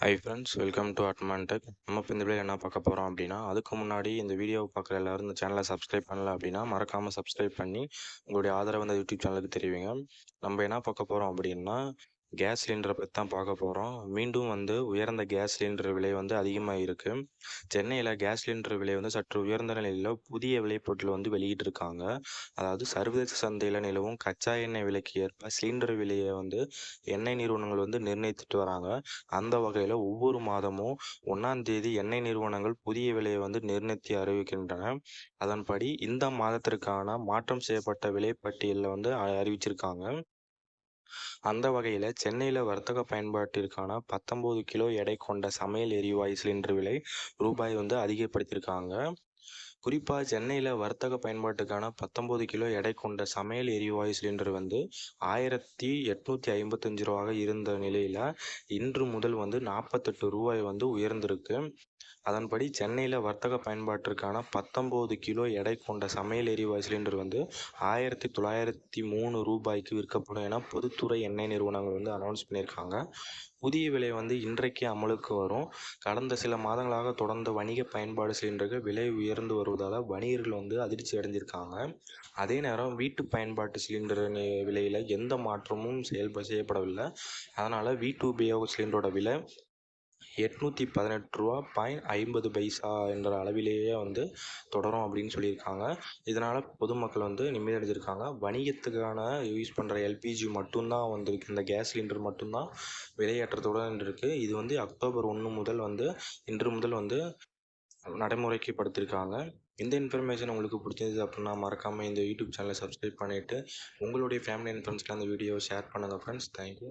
High friends welcome to அட்மான்டெக் நம்ம இப்போ இந்த வீடியோ என்ன பார்க்க போகிறோம் அப்படின்னா அதுக்கு முன்னாடி இந்த வீடியோவை பார்க்குற எல்லாரும் இந்த சேனலை சப்ஸ்கிரைப் பண்ணல அப்படின்னா மறக்காமல் சப்ஸ்கிரைப் பண்ணி உங்களுடைய ஆதரவு அந்த யூடியூப் சேனலுக்கு தெரிவிங்க. நம்ம என்ன பார்க்க போகிறோம் அப்படின்னா கேஸ் சிலிண்டரை பற்றி தான் பார்க்க போகிறோம் மீண்டும் வந்து உயர்ந்த கேஸ் சிலிண்டர் விலை வந்து அதிகமாக இருக்குது சென்னையில் கேஸ் சிலிண்டர் விலை வந்து சற்று உயர்ந்த நிலையில் புதிய விலைப்பொருட்கள் வந்து வெளியிட்டிருக்காங்க. அதாவது சர்வதேச சந்தையில் நிலவும் கச்சா எண்ணெய் விலைக்கு ஏற்ப சிலிண்டர் விலையை வந்து எண்ணெய் நிறுவனங்கள் வந்து நிர்ணயித்துட்டு வராங்க. அந்த வகையில் ஒவ்வொரு மாதமும் ஒன்றாம் தேதி எண்ணெய் நிறுவனங்கள் புதிய விலையை வந்து நிர்ணயித்து அறிவிக்கின்றன. அதன்படி இந்த மாதத்திற்கான மாற்றம் செய்யப்பட்ட விலைப்பட்டியலில் வந்து அ- அறிவிச்சிருக்காங்க. அந்த வகையில் சென்னையில் வர்த்தக பயன்பாட்டிற்கான பத்தொம்போது கிலோ எடை கொண்ட சமையல் எரிவாயு சிலிண்டர் விலை ரூபாய் வந்து அதிகப்படுத்தியிருக்காங்க. குறிப்பாக சென்னையில் வர்த்தக பயன்பாட்டுக்கான பத்தொம்போது கிலோ எடை கொண்ட சமையல் எரிவாயு சிலிண்டர் வந்து ஆயிரத்தி எட்நூற்றி ஐம்பத்தஞ்சு ரூபாக இருந்த நிலையில் இன்று முதல் வந்து நாற்பத்தெட்டு ரூபாய் வந்து உயர்ந்திருக்கு. அதன்படி சென்னையில் வர்த்தக பயன்பாட்டிற்கான பத்தொம்போது கிலோ எடை கொண்ட சமையல் எரிவாயு சிலிண்டர் வந்து ஆயிரத்தி தொள்ளாயிரத்தி மூணு ரூபாய்க்கு விற்கப்படும் என பொதுத்துறை எண்ணெய் நிறுவனங்கள் வந்து அனௌன்ஸ் பண்ணியிருக்காங்க. புதிய விலை வந்து இன்றைக்கு அமலுக்கு வரும். கடந்த சில மாதங்களாக தொடர்ந்த வணிக பயன்பாடு சிலிண்டர்கள் விலை உயர்ந்து வருவதால் வணிகர்கள் வந்து அதிர்ச்சி அடைஞ்சிருக்காங்க. அதே நேரம் வீட்டு பயன்பாட்டு சிலிண்டர் விலையில் எந்த மாற்றமும் செயல்ப செய்யப்படவில்லை. அதனால் வீட்டு உபயோக சிலிண்டரோட விலை எட்நூற்றி பதினெட்டு ரூபா பாயிண்ட் ஐம்பது பைசா என்ற அளவிலேயே வந்து தொடரும் அப்படின்னு சொல்லியிருக்காங்க. இதனால் பொதுமக்கள் வந்து நிம்மதியடைஞ்சிருக்காங்க. வணிகத்துக்கான யூஸ் பண்ணுற எல்பிஜி மட்டும்தான் வந்திருக்கு இந்த கேஸ் சிலிண்டர் மட்டும்தான் விலையேற்றத்துடன் இருக்குது இது வந்து அக்டோபர் ஒன்று முதல் வந்து இன்று முதல் வந்து நடைமுறைக்கு படுத்திருக்காங்க இந்த இன்ஃபர்மேஷன் உங்களுக்கு பிடிச்சிருந்தது அப்படின்னா மறக்காமல் இந்த யூடியூப் சேனலை சப்ஸ்கிரைப் பண்ணிவிட்டு உங்களுடைய ஃபேமிலி அண்ட் ஃப்ரெண்ட்ஸ்க்கு அந்த வீடியோவை ஷேர் பண்ணுங்கள் ஃப்ரெண்ட்ஸ் தேங்க்யூ